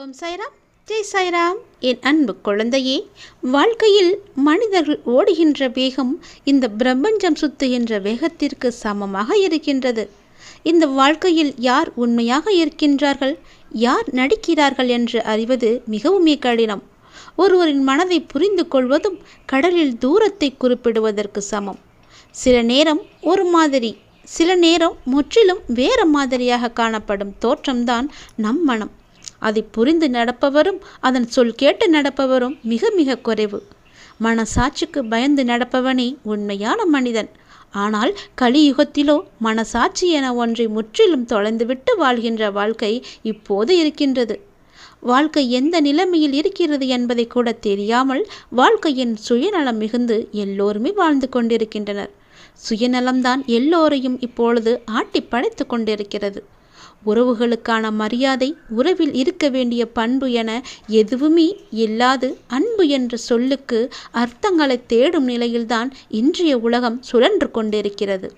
ஓம் சாய்ராம். ஜெய் சாய்ராம். என் அன்பு குழந்தையே வாழ்க்கையில் மனிதர்கள் ஓடுகின்ற வேகம் இந்த பிரபஞ்சம் சுத்துகின்ற வேகத்திற்கு சமமாக இருக்கின்றது. இந்த வாழ்க்கையில் யார் உண்மையாக இருக்கின்றார்கள் யார் நடிக்கிறார்கள் என்று அறிவது மிகவுமே கடினம். ஒருவரின் மனதை புரிந்து கொள்வதும் கடலில் தூரத்தை குறிப்பிடுவதற்கு சமம். சில நேரம் ஒரு மாதிரி சில நேரம் முற்றிலும் வேறு மாதிரியாக காணப்படும் தோற்றம்தான் நம் மனம். அதை புரிந்து நடப்பவரும் அதன் சொல் கேட்டு நடப்பவரும் மிக மிக குறைவு. மனசாட்சிக்கு பயந்து நடப்பவனே உண்மையான மனிதன். ஆனால் கலியுகத்திலோ மனசாட்சி என ஒன்றை முற்றிலும் தொலைந்துவிட்டு வாழ்கின்ற வாழ்க்கை இப்போது இருக்கின்றது. வாழ்க்கை எந்த நிலைமையில் இருக்கிறது என்பதை கூட தெரியாமல் வாழ்க்கையின் சுயநலம் மிகுந்து எல்லோருமே வாழ்ந்து கொண்டிருக்கின்றனர். சுயநலம்தான் எல்லோரையும் இப்பொழுது ஆட்டி படைத்து கொண்டிருக்கிறது. உறவுகளுக்கான மரியாதை உறவில் இருக்க வேண்டிய பண்பு என எதுவுமே இல்லாது அன்பு என்ற சொல்லுக்கு அர்த்தங்களை தேடும் நிலையில்தான் இன்றைய உலகம் சுழன்று கொண்டிருக்கிறது.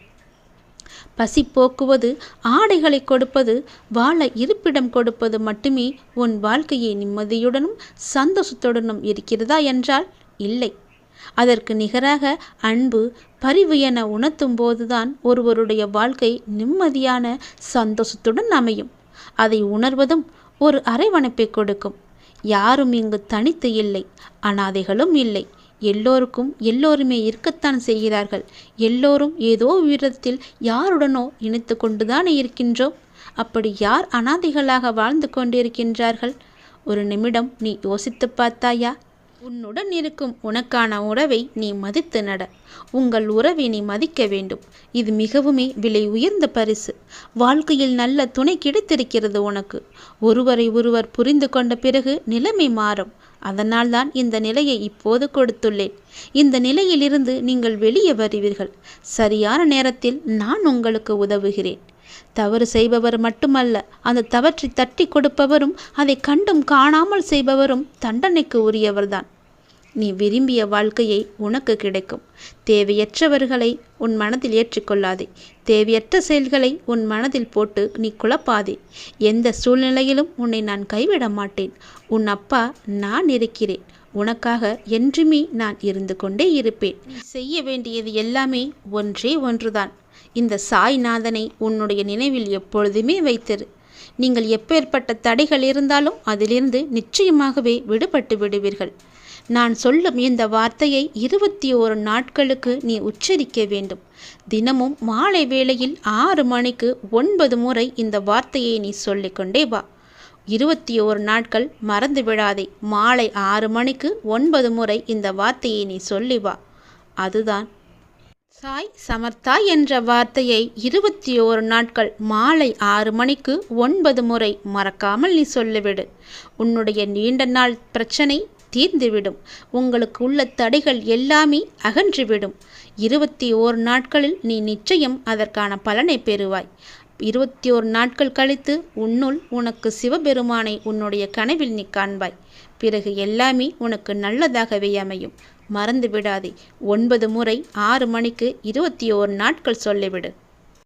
பசி போக்குவது ஆடைகளை கொடுப்பது வாழ இருப்பிடம் கொடுப்பது மட்டுமே உன் வாழ்க்கையை நிம்மதியுடனும் சந்தோஷத்துடனும் இருக்கிறதா என்றால் இல்லை. அதற்கு நிகராக அன்பு பரிவு என உணர்த்தும் போதுதான் ஒருவருடைய வாழ்க்கை நிம்மதியான சந்தோஷத்துடன் அமையும். அதை உணர்வதும் ஒரு அரைவணைப்பை கொடுக்கும். யாரும் இங்கு தனித்து இல்லை அனாதைகளும் இல்லை. எல்லோருக்கும் எல்லோருமே இருக்கத்தான் செய்கிறார்கள். எல்லோரும் ஏதோ விதத்தில் யாருடனோ இணைத்து கொண்டுதானே இருக்கின்றோம். அப்படி யார் அனாதைகளாக வாழ்ந்து கொண்டிருக்கின்றார்கள்? ஒரு நிமிடம் நீ யோசித்து பார்த்தாயா? உன்னுடன் இருக்கும் உனக்கான உறவை நீ மதித்து நட. உங்கள் உறவை நீ மதிக்க வேண்டும். இது மிகவுமே விலை உயர்ந்த பரிசு. வாழ்க்கையில் நல்ல துணை கிடைத்திருக்கிறது உனக்கு. ஒருவரை ஒருவர் புரிந்து கொண்ட பிறகு நிலைமை மாறும். அதனால்தான் இந்த நிலையை இப்போது கொடுத்துள்ளேன். இந்த நிலையிலிருந்து நீங்கள் வெளியே வருவீர்கள். சரியான நேரத்தில் நான் உங்களுக்கு உதவுகிறேன். தவறு செய்பவர் மட்டுமல்ல அந்த தவற்றை தட்டி கொடுப்பவரும் அதை கண்டும் காணாமல் செய்பவரும் தண்டனைக்கு உரியவர்தான். நீ விரும்பிய வாழ்க்கையை உனக்கு கிடைக்கும். தேவையற்றவர்களை உன் மனதில் ஏற்றுக்கொள்ளாதே. தேவையற்ற செயல்களை உன் மனதில் போட்டு நீ குழப்பாதே. எந்த சூழ்நிலையிலும் உன்னை நான் கைவிட மாட்டேன். உன் அப்பா நான் இருக்கிறேன். உனக்காக என்றுமே நான் இருந்து கொண்டே இருப்பேன். செய்ய வேண்டியது எல்லாமே ஒன்றே ஒன்றுதான். இந்த சாய்நாதனை உன்னுடைய நினைவில் எப்பொழுதுமே வைத்திரு. நீங்கள் எப்பேற்பட்ட தடைகள் இருந்தாலும் அதிலிருந்து நிச்சயமாகவே விடுபட்டு விடுவீர்கள். நான் சொல்லும் இந்த வார்த்தையை இருபத்தி ஓரு நாட்களுக்கு நீ உச்சரிக்க வேண்டும். தினமும் மாலை வேளையில் ஆறு மணிக்கு ஒன்பது முறை இந்த வார்த்தையை நீ சொல்லிக்கொண்டே வா. இருபத்தி ஓரு நாட்கள் மறந்து விடாதே. மாலை ஆறு மணிக்கு ஒன்பது முறை இந்த வார்த்தையை நீ சொல்லி வா. அதுதான். சாய் சமர்த்தா என்ற வார்த்தையை இருபத்தி ஓரு நாட்கள் மாலை ஆறு மணிக்கு ஒன்பது முறை மறக்காமல் நீ சொல்லிவிடு. உன்னுடைய நீண்ட நாள் பிரச்சனை தீர்ந்துவிடும். உங்களுக்கு உள்ள தடைகள் எல்லாமே அகன்றுவிடும். இருபத்தி ஓர் நாட்களில் நீ நிச்சயம் அதற்கான பலனை பெறுவாய். இருபத்தி ஓர் நாட்கள் கழித்து உன்னுள் உனக்கு சிவபெருமானை உன்னுடைய கனவில் நீ காண்பாய். பிறகு எல்லாமே உனக்கு நல்லதாகவே அமையும். மறந்து விடாதே ஒன்பது முறை ஆறு மணிக்கு இருபத்தி ஓர் நாட்கள் சொல்லிவிடு.